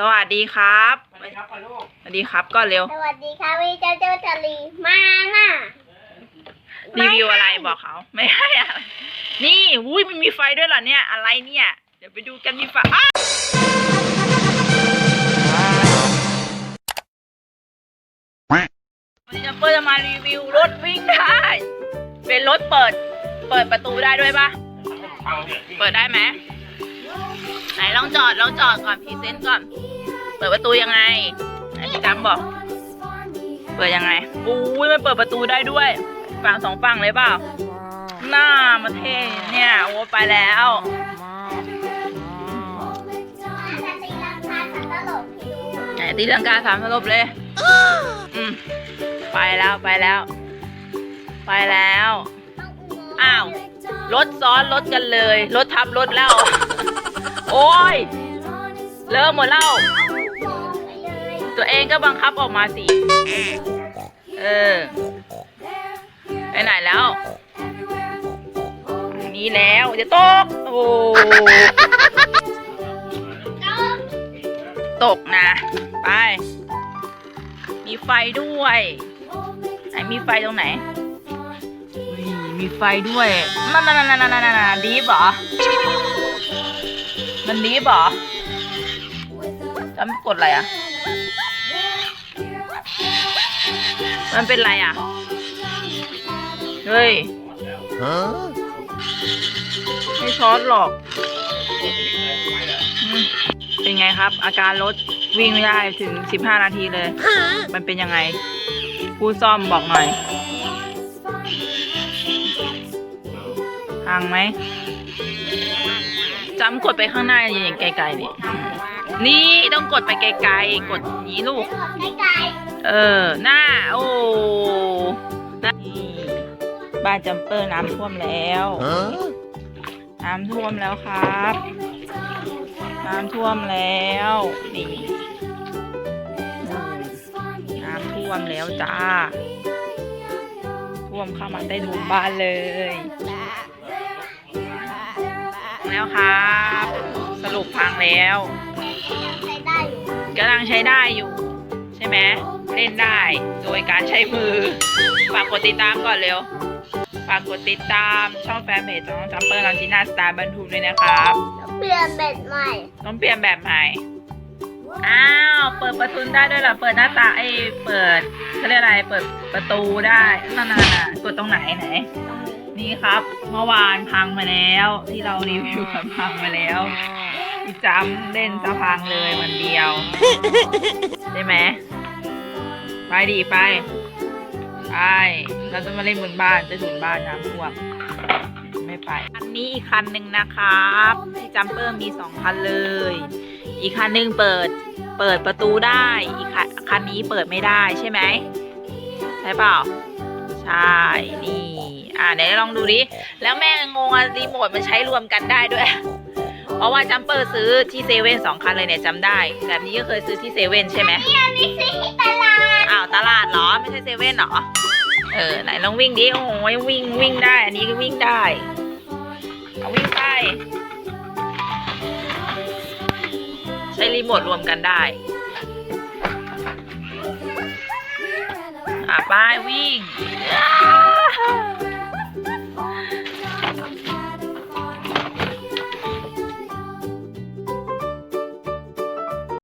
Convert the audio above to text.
สวัสดีครับสวัสดีครับพ่อลูกสวัสดีครับก่อนเร็ว สวัสดีค่ะวิเจ้าเจ้าจรีมาน่ะรีวิวอะไรบอกเขาไม่ให้อะไรนี่วุ้ยมันมีไฟด้วยเหรอเนี่ย อะไรเนี่ย เดี๋ยวไปดูกันมีไฟอ้าววันนี้จัมเปอร์จะมารีวิวรถวิ่งได้ เป็นรถเปิด เปิดประตูได้ด้วยปะฟังเด็กเปิดได้ไหม ไหนลองจอดลองจอดก่อนพรีเซนต์ก่อน เปิดประตูยังไงไหนพี่จำบอก เปิดยังไงอุ้ยมันเปิดประตูได้ด้วย ฝั่งสองฝั่งเลยเปล่า หน้ามาเท่เนี่ยโอ้ไปแล้วไหนตีลังกาสามสลบเลยอืมไปแล้วไปแล้ว ไปแล้ว อ้าว รถซ้อนรถกันเลย รถทับรถแล้ว โอ้ยเริ่มหมดแล้วตัวเองก็บังคับออกมาสิ เออ ไปไหนแล้ว นี่แล้วจะตก โอ้ตกนะ ไป มีไฟด้วย ไหนมีไฟตรงไหน มีไฟด้วยนั่นนั่นนั่นนั่นนั่นดีฟเหรอ มันดีฟเหรอจำกดอะไรอะ มันเป็นไรอะ เฮ้ยไม่ช็อตหรอก เป็นไงครับ อาการรถวิ่งไม่ได้ถึง 15 นาทีเลย มันเป็นยังไง ผู้ซ่อมบอกหน่อย พังไหม จำกดไปข้างหน้าอย่างไกลๆนี่ นี่ต้องกดไปไกลๆ กดอย่างนี้ลูกไม่ไกลเออ หน้า โอ้หน้านี่บ้านจัมเปอร์น้ำท่วมแล้ว น้ำท่วมแล้วครับ น้ำท่วมแล้ว นี่ น้ำท่วมแล้วจ้า ท่วมเข้ามาใต้ถุนบ้านเลย แล้วครับ สรุปพังแล้วใช้ได้อยู่กำลังใช้ได้อยู่ ใช่ไหมเล่นได้โดยการใช้มือ ฝากกดติดตามก่อนเร็ว ฝากกดติดตามช่องแฟนเพจของจัมเปอร์ลอนจิน่าสตาร์บันทุมด้วยนะครับเปลี่ยนเบ็ดใหม่ ต้องเปลี่ยนแบบใหม่อ้าวเปิดประตูได้ด้วยเหรอเปิดหน้าตาไอ้เปิดเขาเรียกอะไรเปิดประตูได้นั่นน่ะกดตรงไหนไหน นี่ครับ เมื่อวานพังมาแล้ว ที่เรารีวิวกันพังมาแล้วพี่จำเล่นสะพังเลยวันเดียวใช่ไหมไปดีไปไปเราจะมาเล่นบนบ้านจะถุนบ้านน้ำท่วมไม่ไป อันนี้อีกคันหนึ่งนะครับที่จัมเปอร์มีสองคันเลย อีกคันหนึ่งเปิด เปิดประตูได้ อีกคันคันนี้เปิดไม่ได้ใช่ไหมใช่เปล่า ใช่ นี่ อ่าไหนลองดูดิ แล้วแม่งงอะรีโมทมันใช้รวมกันได้ด้วย เพราะว่าจัมเปอร์ซื้อที่เซเว่นสองคันเลยเนี่ยจำได้ แบบนี้ก็เคยซื้อที่เซเว่นใช่ไหมนี่อันนี้ซื้อที่ตลาด อ้าวตลาดเหรอ ไม่ใช่เซเว่นเหรอ เออไหนลองวิ่งดิ โอ้โหวิ่งวิ่งได้ อันนี้ก็วิ่งได้เอาวิ่งไป รีโมทรวมกันได้ อะ ไปวิ่ง